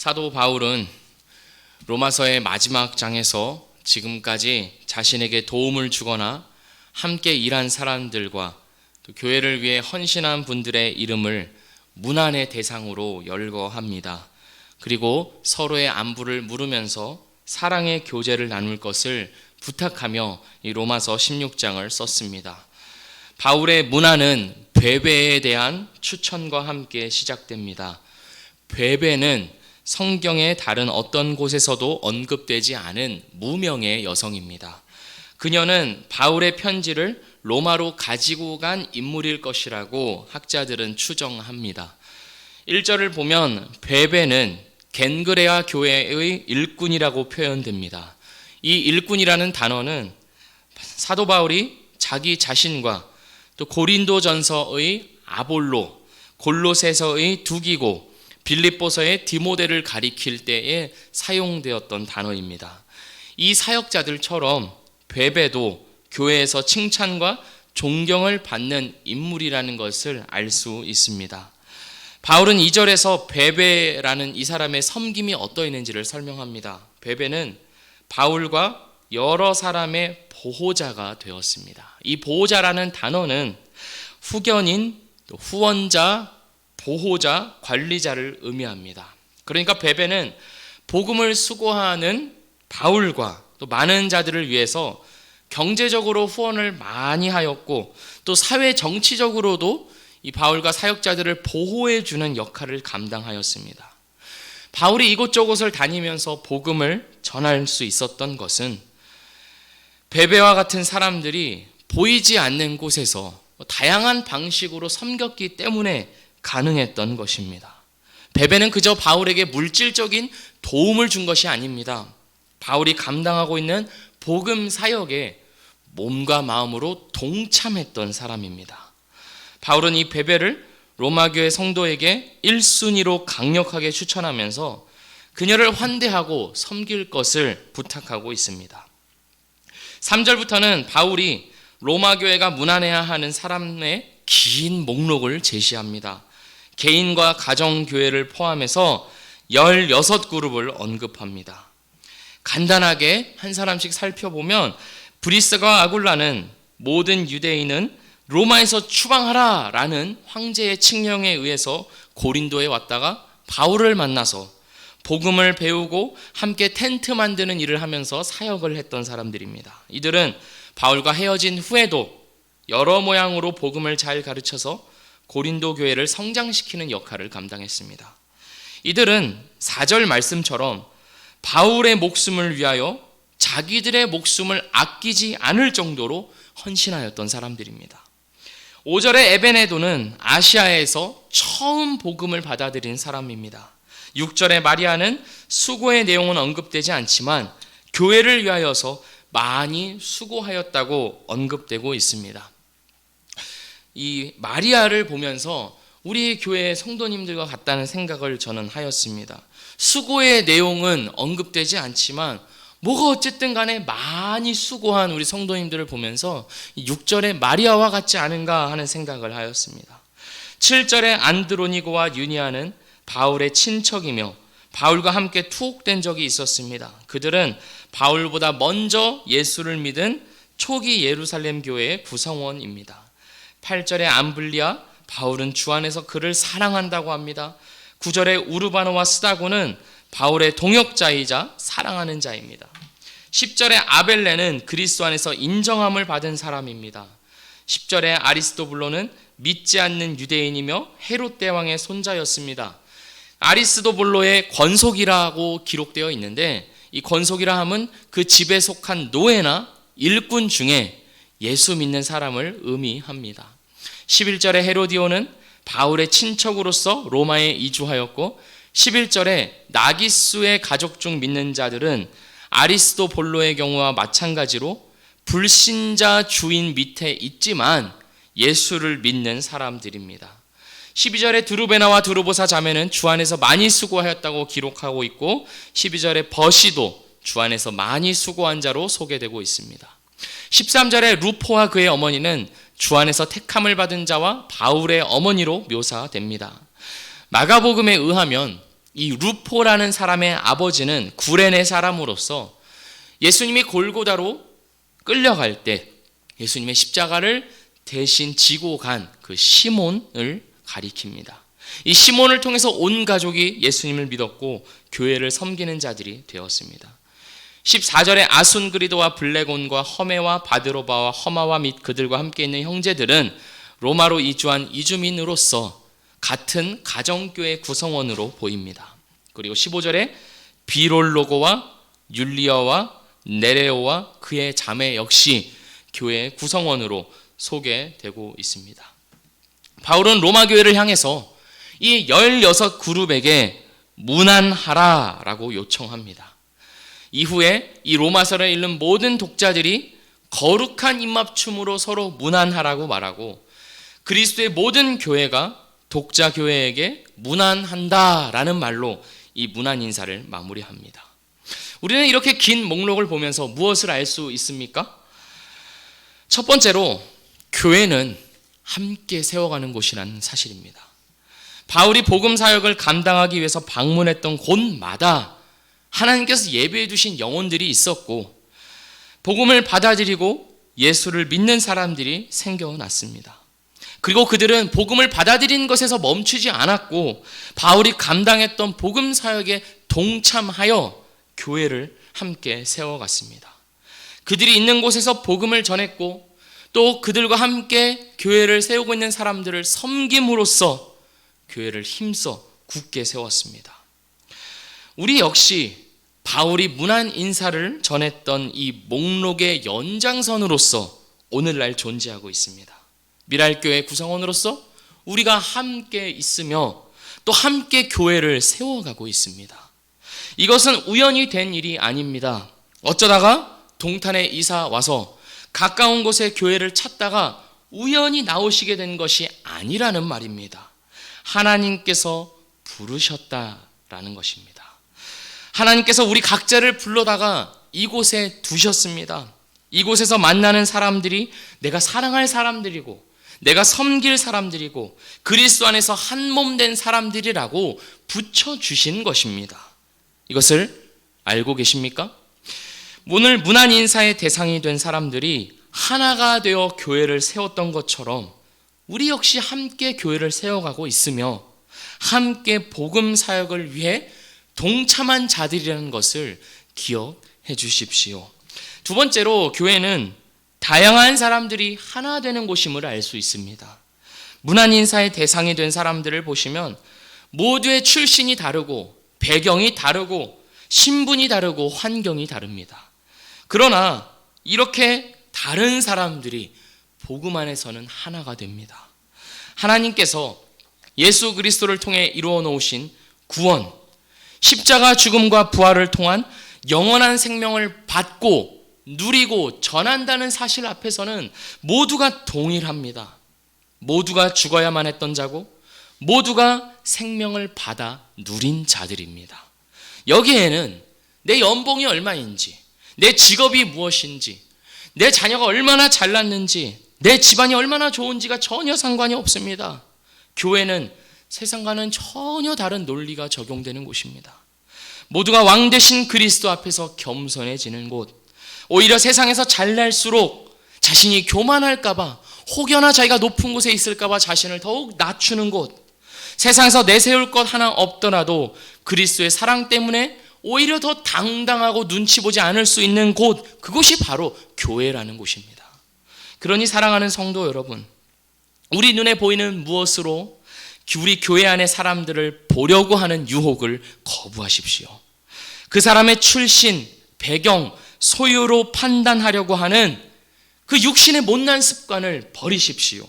사도 바울은 로마서의 마지막 장에서 지금까지 자신에게 도움을 주거나 함께 일한 사람들과 또 교회를 위해 헌신한 분들의 이름을 문안의 대상으로 열거합니다. 그리고 서로의 안부를 물으면서 사랑의 교제를 나눌 것을 부탁하며 이 로마서 16장을 썼습니다. 바울의 문안은 베베에 대한 추천과 함께 시작됩니다. 베베는 성경의 다른 어떤 곳에서도 언급되지 않은 무명의 여성입니다. 그녀는 바울의 편지를 로마로 가지고 간 인물일 것이라고 학자들은 추정합니다. 1절을 보면 베베는 겐그레아 교회의 일꾼이라고 표현됩니다. 이 일꾼이라는 단어는 사도 바울이 자기 자신과 또 고린도전서의 아볼로, 골로새서의 두기고, 빌립보서의 디모데를 가리킬 때에 사용되었던 단어입니다. 이 사역자들처럼 베베도 교회에서 칭찬과 존경을 받는 인물이라는 것을 알 수 있습니다. 바울은 2절에서 베베라는 이 사람의 섬김이 어떠했는지를 설명합니다. 베베는 바울과 여러 사람의 보호자가 되었습니다. 이 보호자라는 단어는 후견인, 후원자, 보호자, 관리자를 의미합니다. 그러니까 베베는 복음을 수고하는 바울과 또 많은 자들을 위해서 경제적으로 후원을 많이 하였고 또 사회 정치적으로도 이 바울과 사역자들을 보호해 주는 역할을 감당하였습니다. 바울이 이곳저곳을 다니면서 복음을 전할 수 있었던 것은 베베와 같은 사람들이 보이지 않는 곳에서 다양한 방식으로 섬겼기 때문에 가능했던 것입니다. 베베는 그저 바울에게 물질적인 도움을 준 것이 아닙니다. 바울이 감당하고 있는 복음 사역에 몸과 마음으로 동참했던 사람입니다. 바울은 이 베베를 로마교회 성도에게 1순위로 강력하게 추천하면서 그녀를 환대하고 섬길 것을 부탁하고 있습니다. 3절부터는 바울이 로마교회가 문안해야 하는 사람의 긴 목록을 제시합니다. 개인과 가정교회를 포함해서 16그룹을 언급합니다. 간단하게 한 사람씩 살펴보면 브리스가 아굴라는 모든 유대인은 로마에서 추방하라 라는 황제의 칙령에 의해서 고린도에 왔다가 바울을 만나서 복음을 배우고 함께 텐트 만드는 일을 하면서 사역을 했던 사람들입니다. 이들은 바울과 헤어진 후에도 여러 모양으로 복음을 잘 가르쳐서 고린도 교회를 성장시키는 역할을 감당했습니다. 이들은 4절 말씀처럼 바울의 목숨을 위하여 자기들의 목숨을 아끼지 않을 정도로 헌신하였던 사람들입니다. 5절의 에베네도는 아시아에서 처음 복음을 받아들인 사람입니다. 6절의 마리아는 수고의 내용은 언급되지 않지만 교회를 위하여서 많이 수고하였다고 언급되고 있습니다. 이 마리아를 보면서 우리 교회 성도님들과 같다는 생각을 저는 하였습니다. 수고의 내용은 언급되지 않지만 뭐가 어쨌든 간에 많이 수고한 우리 성도님들을 보면서 6절의 마리아와 같지 않은가 하는 생각을 하였습니다. 7절의 안드로니고와 유니아는 바울의 친척이며 바울과 함께 투옥된 적이 있었습니다. 그들은 바울보다 먼저 예수를 믿은 초기 예루살렘 교회의 구성원입니다. 8절의 암블리아 바울은 주 안에서 그를 사랑한다고 합니다. 9절의 우르바노와 스다고는 바울의 동역자이자 사랑하는 자입니다. 10절의 아벨레는 그리스도 안에서 인정함을 받은 사람입니다. 10절의 아리스도블로는 믿지 않는 유대인이며 헤롯 대왕의 손자였습니다. 아리스도블로의 권속이라고 기록되어 있는데 이 권속이라 함은 그 집에 속한 노예나 일꾼 중에 예수 믿는 사람을 의미합니다. 11절의 헤로디오는 바울의 친척으로서 로마에 이주하였고 11절에 나기수의 가족 중 믿는 자들은 아리스도볼로의 경우와 마찬가지로 불신자 주인 밑에 있지만 예수를 믿는 사람들입니다. 12절에 두루베나와 두루보사 자매는 주 안에서 많이 수고하였다고 기록하고 있고 12절에 버시도 주 안에서 많이 수고한 자로 소개되고 있습니다. 13절에 루포와 그의 어머니는 주 안에서 택함을 받은 자와 바울의 어머니로 묘사됩니다. 마가복음에 의하면 이 루포라는 사람의 아버지는 구레네 사람으로서 예수님이 골고다로 끌려갈 때 예수님의 십자가를 대신 지고 간 그 시몬을 가리킵니다. 이 시몬을 통해서 온 가족이 예수님을 믿었고 교회를 섬기는 자들이 되었습니다. 14절에 아순 그리도와 블레곤과 허메와 바드로바와 허마와 및 그들과 함께 있는 형제들은 로마로 이주한 이주민으로서 같은 가정교회 구성원으로 보입니다. 그리고 15절에 비롤로고와 율리어와 네레오와 그의 자매 역시 교회 구성원으로 소개되고 있습니다. 바울은 로마 교회를 향해서 이 16그룹에게 문안하라라고 요청합니다. 이후에 이 로마서를 읽는 모든 독자들이 거룩한 입맞춤으로 서로 문안하라고 말하고 그리스도의 모든 교회가 독자 교회에게 문안한다라는 말로 이 문안 인사를 마무리합니다. 우리는 이렇게 긴 목록을 보면서 무엇을 알 수 있습니까? 첫 번째로 교회는 함께 세워가는 곳이라는 사실입니다. 바울이 복음 사역을 감당하기 위해서 방문했던 곳마다 하나님께서 예배해 두신 영혼들이 있었고 복음을 받아들이고 예수를 믿는 사람들이 생겨났습니다. 그리고 그들은 복음을 받아들인 것에서 멈추지 않았고 바울이 감당했던 복음 사역에 동참하여 교회를 함께 세워갔습니다. 그들이 있는 곳에서 복음을 전했고 또 그들과 함께 교회를 세우고 있는 사람들을 섬김으로써 교회를 힘써 굳게 세웠습니다. 우리 역시 바울이 문안 인사를 전했던 이 목록의 연장선으로서 오늘날 존재하고 있습니다. 미랄교회 구성원으로서 우리가 함께 있으며 또 함께 교회를 세워가고 있습니다. 이것은 우연히 된 일이 아닙니다. 어쩌다가 동탄에 이사 와서 가까운 곳에 교회를 찾다가 우연히 나오시게 된 것이 아니라는 말입니다. 하나님께서 부르셨다라는 것입니다. 하나님께서 우리 각자를 불러다가 이곳에 두셨습니다. 이곳에서 만나는 사람들이 내가 사랑할 사람들이고 내가 섬길 사람들이고 그리스도 안에서 한 몸 된 사람들이라고 붙여 주신 것입니다. 이것을 알고 계십니까? 오늘 문안 인사의 대상이 된 사람들이 하나가 되어 교회를 세웠던 것처럼 우리 역시 함께 교회를 세워가고 있으며 함께 복음 사역을 위해 동참한 자들이라는 것을 기억해 주십시오. 두 번째로 교회는 다양한 사람들이 하나 되는 곳임을 알 수 있습니다. 문안 인사의 대상이 된 사람들을 보시면 모두의 출신이 다르고 배경이 다르고 신분이 다르고 환경이 다릅니다. 그러나 이렇게 다른 사람들이 복음 안에서는 하나가 됩니다. 하나님께서 예수 그리스도를 통해 이루어 놓으신 구원, 십자가 죽음과 부활을 통한 영원한 생명을 받고 누리고 전한다는 사실 앞에서는 모두가 동일합니다. 모두가 죽어야만 했던 자고 모두가 생명을 받아 누린 자들입니다. 여기에는 내 연봉이 얼마인지, 내 직업이 무엇인지, 내 자녀가 얼마나 잘났는지, 내 집안이 얼마나 좋은지가 전혀 상관이 없습니다. 교회는 세상과는 전혀 다른 논리가 적용되는 곳입니다. 모두가 왕 대신 그리스도 앞에서 겸손해지는 곳. 오히려 세상에서 잘날수록 자신이 교만할까봐 혹여나 자기가 높은 곳에 있을까봐 자신을 더욱 낮추는 곳. 세상에서 내세울 것 하나 없더라도 그리스도의 사랑 때문에 오히려 더 당당하고 눈치 보지 않을 수 있는 곳. 그곳이 바로 교회라는 곳입니다. 그러니 사랑하는 성도 여러분, 우리 눈에 보이는 무엇으로 우리 교회 안의 사람들을 보려고 하는 유혹을 거부하십시오. 그 사람의 출신, 배경, 소유로 판단하려고 하는 그 육신의 못난 습관을 버리십시오.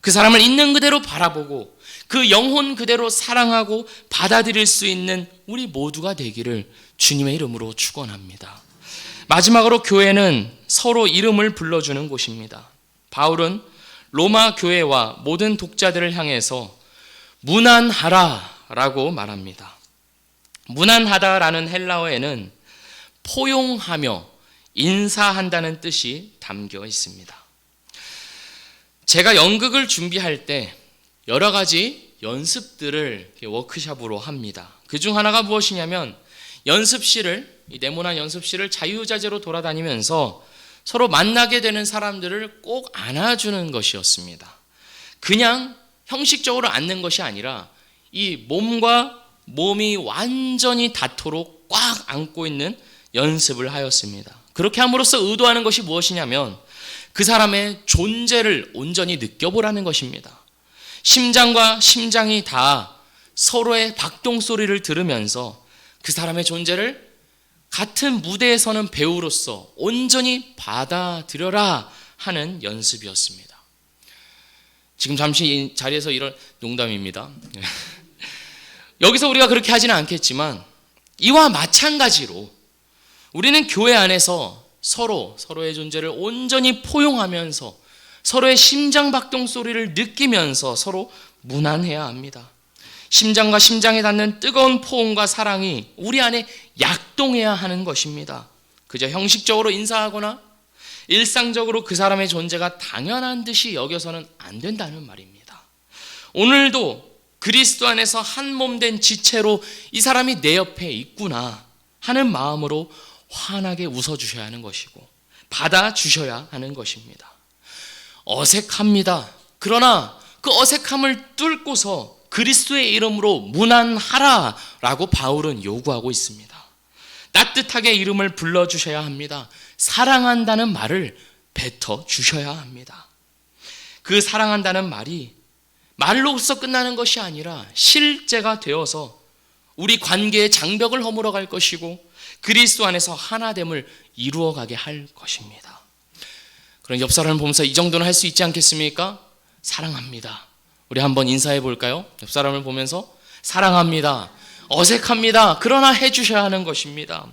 그 사람을 있는 그대로 바라보고 그 영혼 그대로 사랑하고 받아들일 수 있는 우리 모두가 되기를 주님의 이름으로 축원합니다. 마지막으로 교회는 서로 이름을 불러주는 곳입니다. 바울은 로마 교회와 모든 독자들을 향해서 무난하라라고 말합니다. 무난하다라는 헬라어에는 포용하며 인사한다는 뜻이 담겨 있습니다. 제가 연극을 준비할 때 여러 가지 연습들을 워크샵으로 합니다. 그 중 하나가 무엇이냐면 연습실을 이 네모난 연습실을 자유자재로 돌아다니면서 서로 만나게 되는 사람들을 꼭 안아주는 것이었습니다. 그냥 형식적으로 앉는 것이 아니라 이 몸과 몸이 완전히 닿도록 꽉 안고 있는 연습을 하였습니다. 그렇게 함으로써 의도하는 것이 무엇이냐면 그 사람의 존재를 온전히 느껴보라는 것입니다. 심장과 심장이 다 서로의 박동 소리를 들으면서 그 사람의 존재를 같은 무대에 서는 배우로서 온전히 받아들여라 하는 연습이었습니다. 지금 잠시 이 자리에서 이런 농담입니다. 여기서 우리가 그렇게 하지는 않겠지만 이와 마찬가지로 우리는 교회 안에서 서로 서로의 존재를 온전히 포용하면서 서로의 심장 박동 소리를 느끼면서 서로 무난해야 합니다. 심장과 심장에 닿는 뜨거운 포옹과 사랑이 우리 안에 약동해야 하는 것입니다. 그저 형식적으로 인사하거나 일상적으로 그 사람의 존재가 당연한 듯이 여겨서는 안 된다는 말입니다. 오늘도 그리스도 안에서 한 몸 된 지체로 이 사람이 내 옆에 있구나 하는 마음으로 환하게 웃어주셔야 하는 것이고 받아주셔야 하는 것입니다. 어색합니다. 그러나 그 어색함을 뚫고서 그리스도의 이름으로 무난하라라고 바울은 요구하고 있습니다. 따뜻하게 이름을 불러주셔야 합니다. 사랑한다는 말을 뱉어 주셔야 합니다. 그 사랑한다는 말이 말로서 끝나는 것이 아니라 실제가 되어서 우리 관계의 장벽을 허물어 갈 것이고 그리스도 안에서 하나됨을 이루어 가게 할 것입니다. 그럼 옆 사람을 보면서 이 정도는 할 수 있지 않겠습니까? 사랑합니다. 우리 한번 인사해 볼까요? 옆 사람을 보면서 사랑합니다. 어색합니다. 그러나 해 주셔야 하는 것입니다.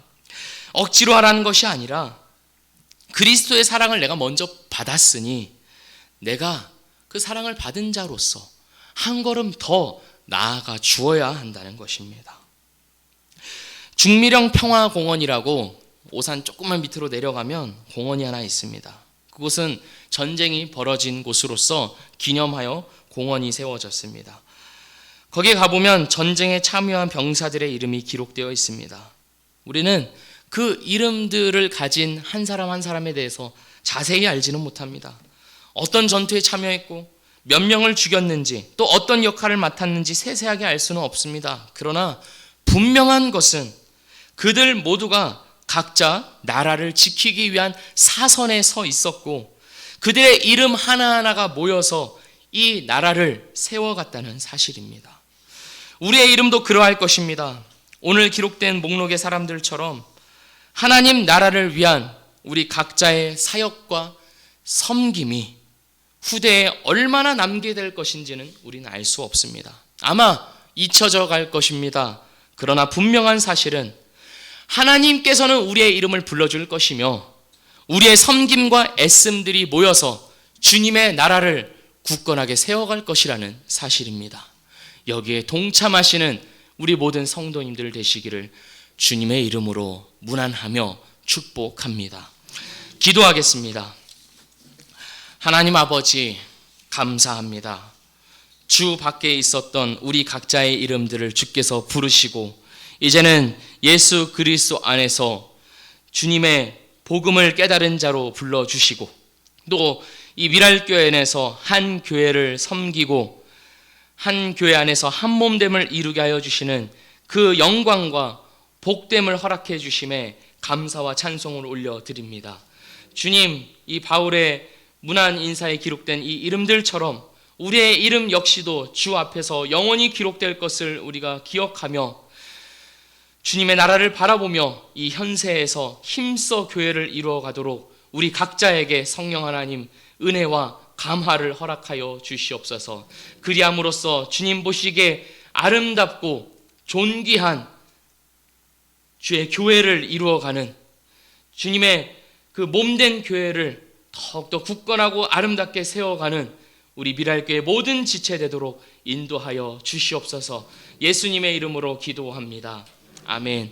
억지로 하라는 것이 아니라 그리스도의 사랑을 내가 먼저 받았으니 내가 그 사랑을 받은 자로서 한 걸음 더 나아가 주어야 한다는 것입니다. 중미령 평화공원이라고 오산 조금만 밑으로 내려가면 공원이 하나 있습니다. 그곳은 전쟁이 벌어진 곳으로서 기념하여 공원이 세워졌습니다. 거기에 가보면 전쟁에 참여한 병사들의 이름이 기록되어 있습니다. 우리는 그 이름들을 가진 한 사람 한 사람에 대해서 자세히 알지는 못합니다. 어떤 전투에 참여했고 몇 명을 죽였는지 또 어떤 역할을 맡았는지 세세하게 알 수는 없습니다. 그러나 분명한 것은 그들 모두가 각자 나라를 지키기 위한 사선에 서 있었고 그들의 이름 하나하나가 모여서 이 나라를 세워갔다는 사실입니다. 우리의 이름도 그러할 것입니다. 오늘 기록된 목록의 사람들처럼 하나님 나라를 위한 우리 각자의 사역과 섬김이 후대에 얼마나 남게 될 것인지는 우리는 알 수 없습니다. 아마 잊혀져 갈 것입니다. 그러나 분명한 사실은 하나님께서는 우리의 이름을 불러줄 것이며 우리의 섬김과 애씀들이 모여서 주님의 나라를 굳건하게 세워갈 것이라는 사실입니다. 여기에 동참하시는 우리 모든 성도님들 되시기를 주님의 이름으로 문안하며 축복합니다. 기도하겠습니다. 하나님 아버지, 감사합니다. 주 밖에 있었던 우리 각자의 이름들을 주께서 부르시고, 이제는 예수 그리스도 안에서 주님의 복음을 깨달은 자로 불러주시고, 또 이 미랄교회 에서 한 교회를 섬기고, 한 교회 안에서 한 몸됨을 이루게 하여 주시는 그 영광과 복됨을 허락해 주심에 감사와 찬송을 올려 드립니다. 주님, 이 바울의 문안 인사에 기록된 이 이름들처럼 우리의 이름 역시도 주 앞에서 영원히 기록될 것을 우리가 기억하며 주님의 나라를 바라보며 이 현세에서 힘써 교회를 이루어 가도록 우리 각자에게 성령 하나님 은혜와 감화를 허락하여 주시옵소서. 그리함으로써 주님 보시기에 아름답고 존귀한 주의 교회를 이루어가는 주님의 그 몸된 교회를 더욱더 굳건하고 아름답게 세워가는 우리 미랄교회 모든 지체 되도록 인도하여 주시옵소서 예수님의 이름으로 기도합니다. 아멘.